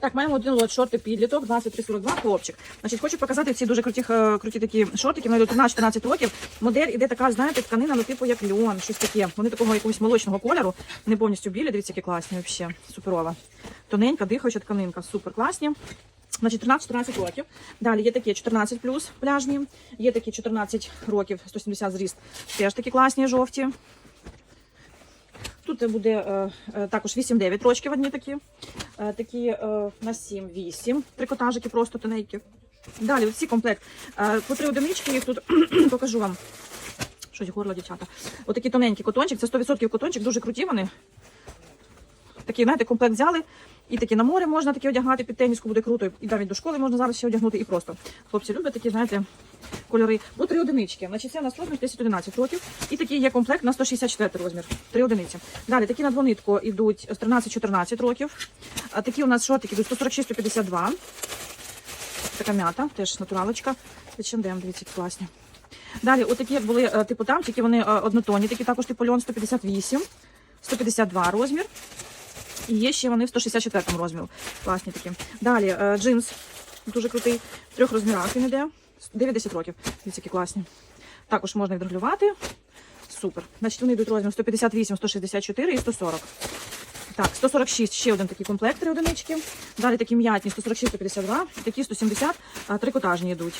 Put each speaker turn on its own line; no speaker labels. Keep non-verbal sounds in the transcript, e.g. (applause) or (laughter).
Так, маємо один лот шорти підліток, 2342 хлопчик. Значить, хочу показати ці дуже круті, е, круті такі шортики, вони до 13-14 років. Модель іде така, знаєте, тканина, ну типу як льон, щось таке. Вони такого якогось молочного кольору, не повністю білі, дивіться, які класні взагалі. Суперова. Тоненька, дихаюча тканинка, супер класні. Значить, 13-14 років. Далі є такі 14 плюс пляжні, є такі 14 років, 170 зріст. Теж такі класні жовті. Тут буде е, е, також 8-9 рочків одні такі. Е, такі на 7-8 трикотажики просто тоненькі. Далі ці комплект. Е, по три одинички їх тут (clears throat) покажу вам. Щось горло, дівчата. Отакий тоненький котончик. Це 100% котончик, дуже круті вони. Такий, знаєте, комплект взяли. І такі на море можна такі одягати під теніску, буде круто. І навіть до школи можна зараз ще одягнути. І просто. Хлопці люблять такі, знаєте, кольори. По три одинички. Значить, це у нас розмір 10-11 років. І такий є комплект на 164 розмір. Три одиниці. Далі такі на двонитку йдуть з 13-14 років. А такі у нас шортики йдуть 146-152. Така м'ята, теж натуралочка. H&M, дивіться, класні. Далі, отакі були е, типу там, тільки вони е, однотонні, такі також типу льон 158, 152 розмір. І є ще вони в 164 розмірі. Класні такі. Далі е, джинс дуже крутий. В трьох розмірах він іде. 9-10 років. Дивіться, які класні. Також можна відрегулювати. Супер. Значить, вони йдуть розмір 158, 164 і 140. Так, 146 ще один такий комплект, три одинички. Далі такі м'ятні 146, 152, і такі 170, а, трикотажні йдуть.